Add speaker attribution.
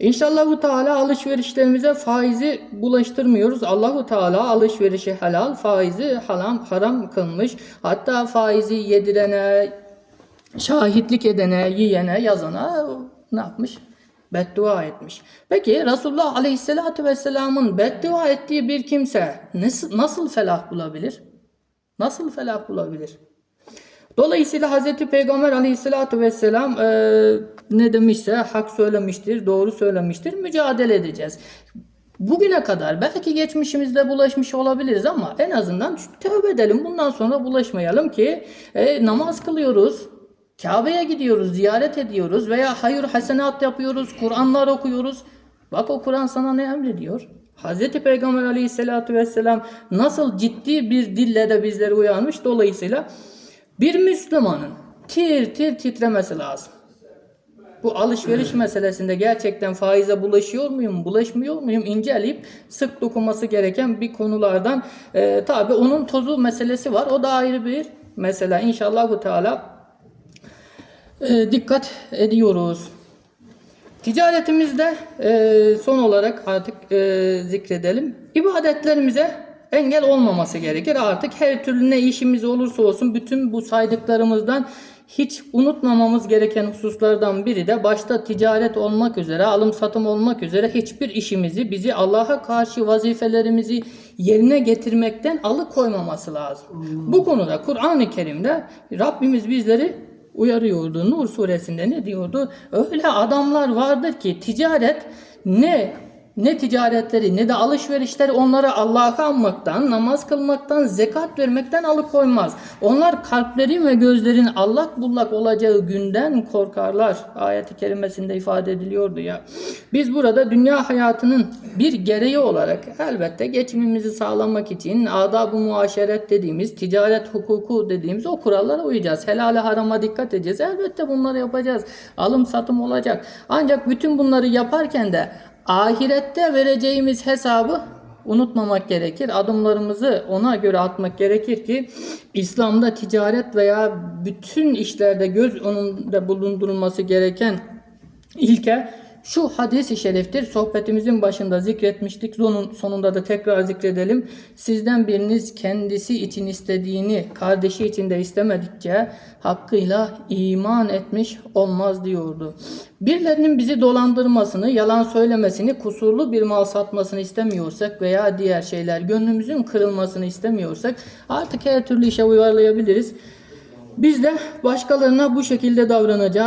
Speaker 1: İnşallah Teala alışverişlerimize faizi bulaştırmıyoruz. Allahu Teala alışverişi helal, faizi haram haram kılmış. Hatta faizi yedirene, şahitlik edene, yiyene, yazana ne yapmış? Beddua etmiş. Peki Resulullah Aleyhisselatü Vesselam'ın beddua ettiği bir kimse nasıl, nasıl felah bulabilir? Nasıl felah bulabilir? Dolayısıyla Hazreti Peygamber Aleyhisselatü Vesselam e, ne demişse hak söylemiştir, doğru söylemiştir, mücadele edeceğiz. Bugüne kadar belki geçmişimizde bulaşmış olabiliriz ama en azından tövbe edelim. Bundan sonra bulaşmayalım ki e, namaz kılıyoruz, Kabe'ye gidiyoruz, ziyaret ediyoruz veya hayır hasenat yapıyoruz, Kur'anlar okuyoruz. Bak o Kur'an sana ne emrediyor? Hazreti Peygamber Aleyhisselatü Vesselam nasıl ciddi bir dille de bizleri uyarmış. Dolayısıyla bir Müslümanın tir tir titremesi lazım. Bu alışveriş meselesinde gerçekten faize bulaşıyor muyum, bulaşmıyor muyum inceleyip sık dokunması gereken bir konulardan. Ee, tabi onun tozu meselesi var. O da ayrı bir mesele. İnşallah bu Teala e, dikkat ediyoruz. Ticaretimizde e, son olarak artık e, zikredelim. İbadetlerimize engel olmaması gerekir. Artık her türlü ne işimiz olursa olsun bütün bu saydıklarımızdan hiç unutmamamız gereken hususlardan biri de başta ticaret olmak üzere, alım satım olmak üzere hiçbir işimizi bizi Allah'a karşı vazifelerimizi yerine getirmekten alıkoymaması lazım. Bu konuda Kur'an-ı Kerim'de Rabbimiz bizleri uyarıyordu. Nur suresinde ne diyordu? Öyle adamlar vardır ki ticaret ne ne ticaretleri ne de alışverişleri onları Allah'a anmaktan, namaz kılmaktan, zekat vermekten alıkoymaz. Onlar kalplerin ve gözlerin allak bullak olacağı günden korkarlar. Ayet-i kerimesinde ifade ediliyordu ya. Biz burada dünya hayatının bir gereği olarak elbette geçimimizi sağlamak için adab-ı muaşeret dediğimiz, ticaret hukuku dediğimiz o kurallara uyacağız. Helale harama dikkat edeceğiz. Elbette bunları yapacağız. Alım satım olacak. Ancak bütün bunları yaparken de ahirette vereceğimiz hesabı unutmamak gerekir. Adımlarımızı ona göre atmak gerekir ki İslam'da ticaret veya bütün işlerde göz önünde bulundurulması gereken ilke şu hadis-i şeriftir. Sohbetimizin başında zikretmiştik. Sonun, sonunda da tekrar zikredelim. Sizden biriniz kendisi için istediğini kardeşi için de istemedikçe hakkıyla iman etmiş olmaz diyordu. Birilerinin bizi dolandırmasını, yalan söylemesini, kusurlu bir mal satmasını istemiyorsak veya diğer şeyler gönlümüzün kırılmasını istemiyorsak artık her türlü işe uyarlayabiliriz. Biz de başkalarına bu şekilde davranacağız.